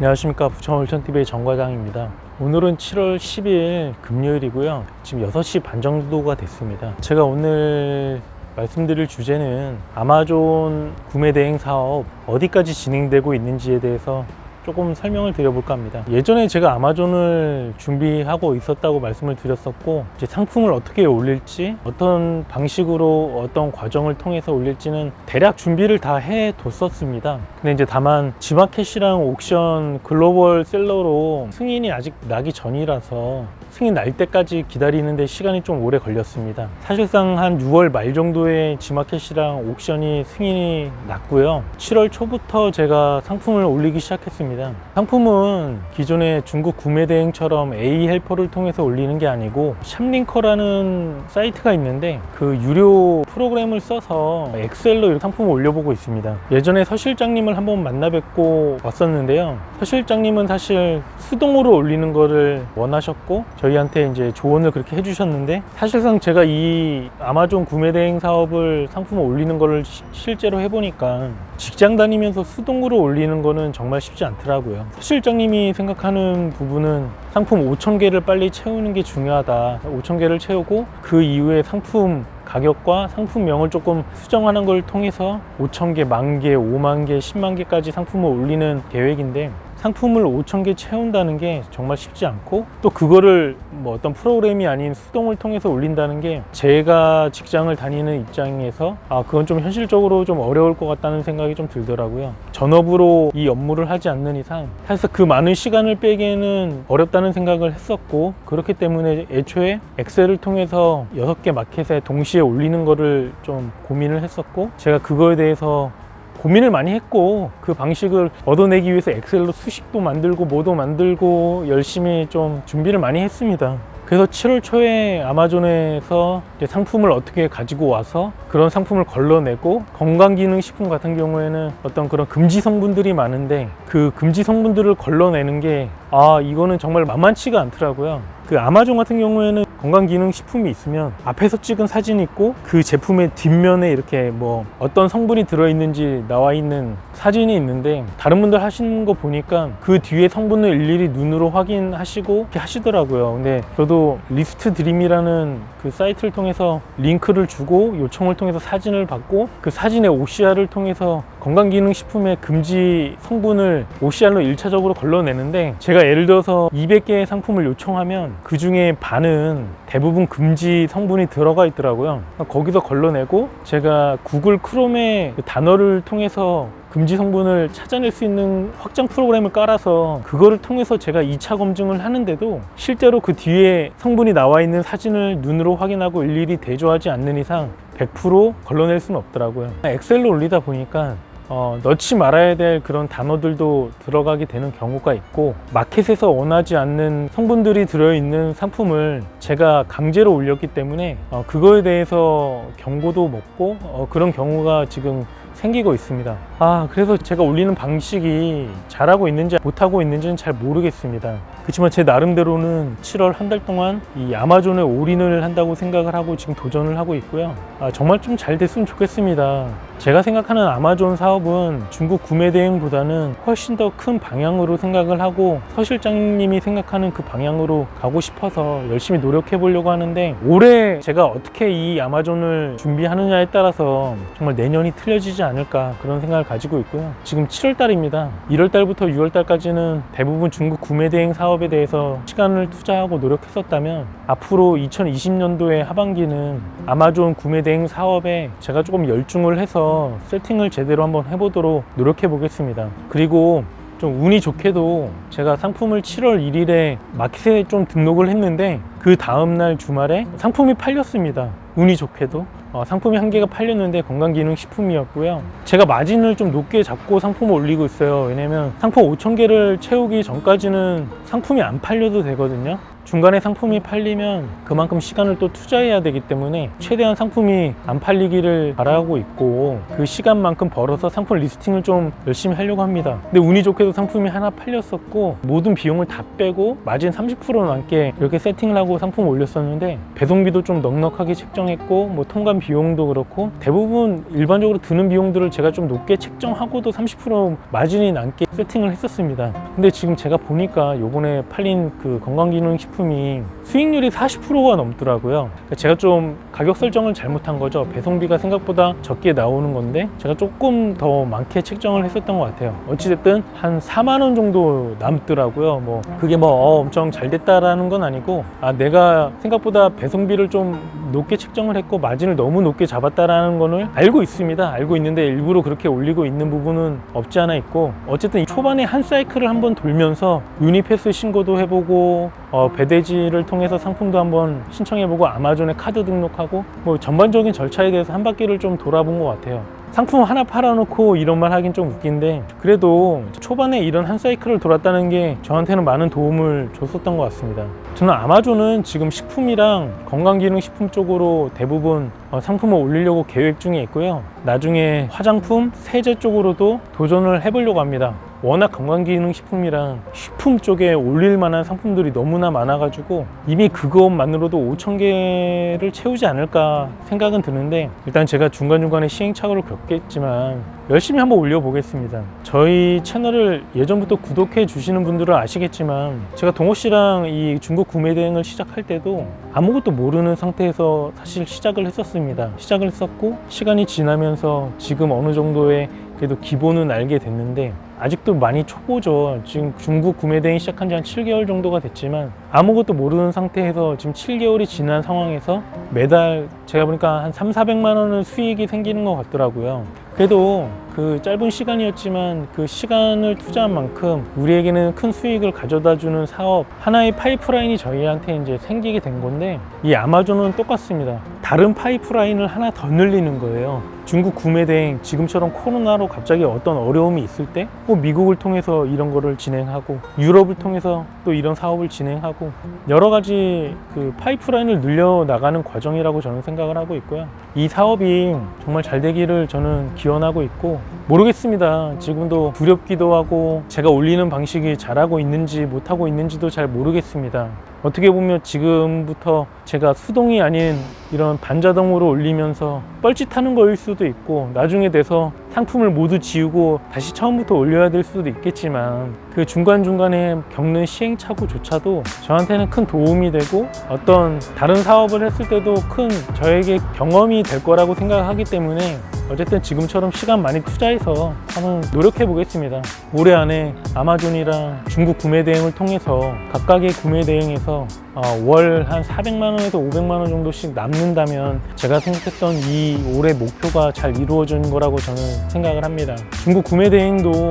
안녕하십니까. 부천 올천TV의 정과장입니다. 오늘은 7월 10일 금요일이고요. 지금 6시 반 정도가 됐습니다. 제가 오늘 말씀드릴 주제는 아마존 구매 대행 사업 어디까지 진행되고 있는지에 대해서 조금 설명을 드려볼까 합니다. 예전에 제가 아마존을 준비하고 있었다고 말씀을 드렸었고, 이제 상품을 어떻게 올릴지, 어떤 방식으로 어떤 과정을 통해서 올릴지는 대략 준비를 다 해뒀었습니다. 근데 이제 다만 지마켓이랑 옥션 글로벌 셀러로 승인이 아직 나기 전이라서 승인 날 때까지 기다리는데 시간이 좀 오래 걸렸습니다. 사실상 한 6월 말 정도에 지마켓이랑 옥션이 승인이 났고요. 7월 초부터 제가 상품을 올리기 시작했습니다. 상품은 기존의 중국 구매 대행처럼 A 헬퍼를 통해서 올리는 게 아니고 샵링커라는 사이트가 있는데 그 유료 프로그램을 써서 엑셀로 이 상품을 올려보고 있습니다. 예전에 서 실장님을 한번 만나 뵙고 왔었는데요. 서 실장님은 사실 수동으로 올리는 거를 원하셨고 저희한테 이제 조언을 그렇게 해주셨는데 사실상 제가 이 아마존 구매 대행 사업을 상품을 올리는 거를 시- 실제로 해보니까 직장 다니면서 수동으로 올리는 거는 정말 쉽지 않더라고요. 서 실장님이 생각하는 부분은 상품 5천 개를 빨리 채우는 게 중요하다. 5천 개를 채우고 그 이후에 상품 가격과 상품명을 조금 수정하는 걸 통해서 5천 개, 만 개, 5만 개, 10만 개까지 상품을 올리는 계획인데 상품을 5천 개 채운다는 게 정말 쉽지 않고 또 그거를 뭐 어떤 프로그램이 아닌 수동을 통해서 올린다는 게 제가 직장을 다니는 입장에서 아 그건 좀 현실적으로 좀 어려울 것 같다는 생각이 좀 들더라고요. 전업으로 이 업무를 하지 않는 이상 사실 그 많은 시간을 빼기에는 어렵다는 생각을 했었고 그렇기 때문에 애초에 엑셀을 통해서 6개 마켓에 동시에 올리는 거를 좀 고민을 했었고 제가 그거에 대해서 고민을 많이 했고 그 방식을 얻어내기 위해서 엑셀로 수식도 만들고 뭐도 만들고 열심히 좀 준비를 많이 했습니다. 그래서 7월 초에 아마존에서 상품을 어떻게 가지고 와서 그런 상품을 걸러내고 건강기능식품 같은 경우에는 어떤 그런 금지 성분들이 많은데 그 금지 성분들을 걸러내는 게 아 이거는 정말 만만치가 않더라고요. 그 아마존 같은 경우에는 건강기능식품이 있으면 앞에서 찍은 사진이 있고 그 제품의 뒷면에 이렇게 뭐 어떤 성분이 들어있는지 나와 있는 사진이 있는데 다른 분들 하시는 거 보니까 그 뒤에 성분을 일일이 눈으로 확인하시고 이렇게 하시더라고요. 근데 저도 리스트 드림이라는 그 사이트를 통해서 링크를 주고 요청을 통해서 사진을 받고 그 사진의 OCR을 통해서 건강기능식품의 금지 성분을 OCR로 1차적으로 걸러내는데 제가 예를 들어서 200개의 상품을 요청하면 그 중에 반은 대부분 금지 성분이 들어가 있더라고요. 거기서 걸러내고 제가 구글 크롬에 그 단어를 통해서 금지 성분을 찾아낼 수 있는 확장 프로그램을 깔아서 그거를 통해서 제가 2차 검증을 하는데도 실제로 그 뒤에 성분이 나와 있는 사진을 눈으로 확인하고 일일이 대조하지 않는 이상 100% 걸러낼 수는 없더라고요. 엑셀로 올리다 보니까 어, 넣지 말아야 될 그런 단어들도 들어가게 되는 경우가 있고 마켓에서 원하지 않는 성분들이 들어있는 상품을 제가 강제로 올렸기 때문에 어, 그거에 대해서 경고도 먹고 어, 그런 경우가 지금 생기고 있습니다. 아, 그래서 제가 올리는 방식이 잘하고 있는지 못하고 있는지는 잘 모르겠습니다. 그렇지만 제 나름대로는 7월 한 달 동안 이 아마존에 올인을 한다고 생각을 하고 지금 도전을 하고 있고요. 아, 정말 좀 잘 됐으면 좋겠습니다. 제가 생각하는 아마존 사업은 중국 구매 대행보다는 훨씬 더 큰 방향으로 생각을 하고 서 실장님이 생각하는 그 방향으로 가고 싶어서 열심히 노력해 보려고 하는데 올해 제가 어떻게 이 아마존을 준비하느냐에 따라서 정말 내년이 틀려지지 않을까 그런 생각을 가지고 있고요. 지금 7월 달입니다. 1월 달부터 6월 달까지는 대부분 중국 구매 대행 사업에 대해서 시간을 투자하고 노력했었다면 앞으로 2020년도의 하반기는 아마존 구매 대행 사업에 제가 조금 열중을 해서 세팅을 제대로 한번 해보도록 노력해 보겠습니다. 그리고 좀 운이 좋게도 제가 상품을 7월 1일에 마켓에 좀 등록을 했는데 그 다음날 주말에 상품이 팔렸습니다. 운이 좋게도. 어, 상품이 한 개가 팔렸는데 건강기능식품이었고요. 제가 마진을 좀 높게 잡고 상품을 올리고 있어요. 왜냐면 상품 5천 개를 채우기 전까지는 상품이 안 팔려도 되거든요. 중간에 상품이 팔리면 그만큼 시간을 또 투자해야 되기 때문에 최대한 상품이 안 팔리기를 바라고 있고 그 시간만큼 벌어서 상품 리스팅을 좀 열심히 하려고 합니다. 근데 운이 좋게도 상품이 하나 팔렸었고 모든 비용을 다 빼고 마진 30% 넘게 이렇게 세팅을 하고 상품 올렸었는데 배송비도 좀 넉넉하게 책정했고 뭐 통관 비용도 그렇고 대부분 일반적으로 드는 비용들을 제가 좀 높게 책정하고도 30% 마진이 남게 세팅을 했었습니다. 근데 지금 제가 보니까 요번에 팔린 그 건강기능식 품이 수익률이 40%가 넘더라고요. 그러니까 제가 좀 가격 설정을 잘못한 거죠. 배송비가 생각보다 적게 나오는 건데 제가 조금 더 많게 책정을 했었던 것 같아요. 어찌됐든 한 4만 원 정도 남더라고요. 뭐 그게 뭐 어, 엄청 잘 됐다라는 건 아니고 아 내가 생각보다 배송비를 좀 높게 책정을 했고 마진을 너무 높게 잡았다라는 거를 알고 있습니다. 알고 있는데 일부러 그렇게 올리고 있는 부분은 없지 않아 있고 어쨌든 초반에 한 사이클을 한번 돌면서 유니패스 신고도 해보고 어, 배대지를 통해 서 상품도 한번 신청해보고 아마존에 카드 등록하고 뭐 전반적인 절차에 대해서 한 바퀴를 좀 돌아본 것 같아요. 상품 하나 팔아놓고 이런 말 하긴 좀 웃긴데 그래도 초반에 이런 한 사이클을 돌았다는 게 저한테는 많은 도움을 줬었던 것 같습니다. 저는 아마존은 지금 식품이랑 건강기능식품 쪽으로 대부분 어, 상품을 올리려고 계획 중에 있고요. 나중에 화장품, 세제 쪽으로도 도전을 해보려고 합니다. 워낙 건강기능식품이랑 식품 쪽에 올릴 만한 상품들이 너무나 많아가지고 이미 그것만으로도 5천 개를 채우지 않을까 생각은 드는데 일단 제가 중간중간에 시행착오를 겪겠지만 열심히 한번 올려보겠습니다. 저희 채널을 예전부터 구독해 주시는 분들은 아시겠지만 제가 동호 씨랑 이 중국 구매 대행을 시작할 때도 아무것도 모르는 상태에서 사실 시작을 했었습니다. 시작을 했었고 시간이 지나면서 지금 어느 정도의 그래도 기본은 알게 됐는데 아직도 많이 초보죠. 지금 중국 구매 대행 시작한 지 한 7개월 정도가 됐지만 아무것도 모르는 상태에서 지금 7개월이 지난 상황에서 매달 제가 보니까 한 3, 400만 원은 수익이 생기는 것 같더라고요. 그래도 그 짧은 시간이었지만 그 시간을 투자한 만큼 우리에게는 큰 수익을 가져다 주는 사업 하나의 파이프라인이 저희한테 이제 생기게 된 건데 이 아마존은 똑같습니다. 다른 파이프라인을 하나 더 늘리는 거예요. 중국 구매 대행 지금처럼 코로나로 갑자기 어떤 어려움이 있을 때 꼭 미국을 통해서 이런 거를 진행하고 유럽을 통해서 또 이런 사업을 진행하고 여러 가지 그 파이프라인을 늘려 나가는 과정이라고 저는 생각을 하고 있고요. 이 사업이 정말 잘 되기를 저는 기원하고 있고 모르겠습니다. 지금도 두렵기도 하고 제가 올리는 방식이 잘하고 있는지 못하고 있는지도 잘 모르겠습니다. 어떻게 보면 지금부터 제가 수동이 아닌 이런 반자동으로 올리면서 뻘짓하는 거일 수도 있고 나중에 돼서 상품을 모두 지우고 다시 처음부터 올려야 될 수도 있겠지만 그 중간중간에 겪는 시행착오조차도 저한테는 큰 도움이 되고 어떤 다른 사업을 했을 때도 큰 저에게 경험이 될 거라고 생각하기 때문에 어쨌든 지금처럼 시간 많이 투자해서 한번 노력해 보겠습니다. 올해 안에 아마존이랑 중국 구매 대행을 통해서 각각의 구매 대행에서 어, 월한 400만 원에서 500만 원 정도씩 남는다면 제가 생각했던 이 올해 목표가 잘 이루어지는 거라고 저는 생각을 합니다. 중국 구매 대행도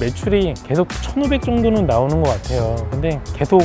매출이 계속 1,500 정도는 나오는 것 같아요. 근데 계속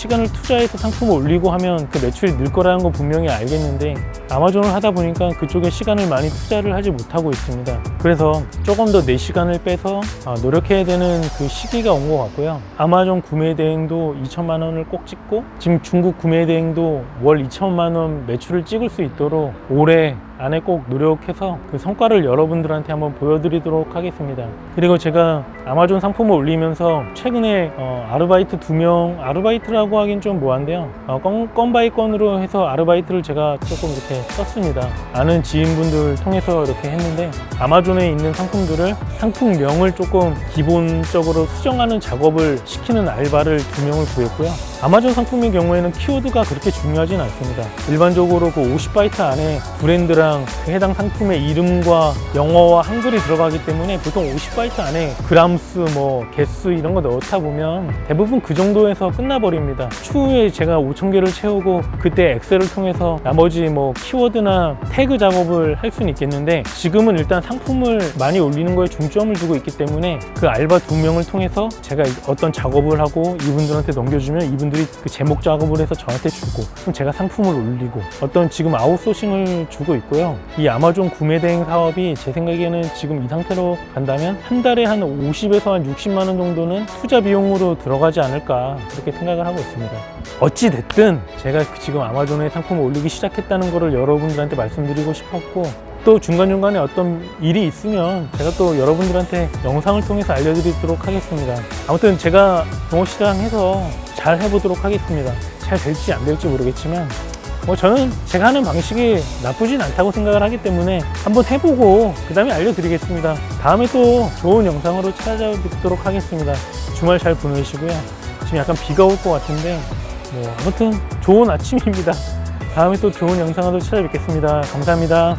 시간을 투자해서 상품을 올리고 하면 그 매출이 늘 거라는 건 분명히 알겠는데 아마존을 하다 보니까 그쪽에 시간을 많이 투자를 하지 못하고 있습니다. 그래서 조금 더 내 시간을 빼서 아, 노력해야 되는 그 시기가 온 것 같고요. 아마존 구매 대행도 2천만 원을 꼭 찍고 지금 중국 구매 대행도 월 2천만 원 매출을 찍을 수 있도록 올해 안에 꼭 노력해서 그 성과를 여러분들한테 한번 보여드리도록 하겠습니다. 그리고 제가 아마존 상품을 올리면서 최근에 어, 아르바이트 두 명, 아르바이트라고 하긴 좀 뭐한데요. 어, 건, 건 바이 건으로 해서 아르바이트를 제가 조금 이렇게 썼습니다. 아는 지인분들 통해서 이렇게 했는데 아마존에 있는 상품들을 상품명을 조금 기본적으로 수정하는 작업을 시키는 알바를 두 명을 구했고요. 아마존 상품의 경우에는 키워드가 그렇게 중요하진 않습니다. 일반적으로 그 50바이트 안에 브랜드랑 그 해당 상품의 이름과 영어와 한글이 들어가기 때문에 보통 50바이트 안에 그람수, 뭐 개수 이런 거 넣다 보면 대부분 그 정도에서 끝나버립니다. 추후에 제가 5천 개를 채우고 그때 엑셀을 통해서 나머지 뭐 키워드나 태그 작업을 할 수는 있겠는데 지금은 일단 상품을 많이 올리는 거에 중점을 두고 있기 때문에 그 알바 두 명을 통해서 제가 어떤 작업을 하고 이분들한테 넘겨주면 이분들 분들이 그 제목 작업을 해서 저한테 주고 그럼 제가 상품을 올리고 어떤 지금 아웃소싱을 주고 있고요. 이 아마존 구매 대행 사업이 제 생각에는 지금 이 상태로 간다면 한 달에 한 50에서 한 60만 원 정도는 투자 비용으로 들어가지 않을까 그렇게 생각을 하고 있습니다. 어찌 됐든 제가 지금 아마존에 상품을 올리기 시작했다는 것을 여러분들한테 말씀드리고 싶었고 또 중간중간에 어떤 일이 있으면 제가 또 여러분들한테 영상을 통해서 알려드리도록 하겠습니다. 아무튼 제가 동호시장에서 잘 해보도록 하겠습니다. 잘 될지 안 될지 모르겠지만 뭐 저는 제가 하는 방식이 나쁘진 않다고 생각을 하기 때문에 한번 해보고 그 다음에 알려드리겠습니다. 다음에 또 좋은 영상으로 찾아뵙도록 하겠습니다. 주말 잘 보내시고요. 지금 약간 비가 올 것 같은데 뭐 아무튼 좋은 아침입니다. 다음에 또 좋은 영상으로 찾아뵙겠습니다. 감사합니다.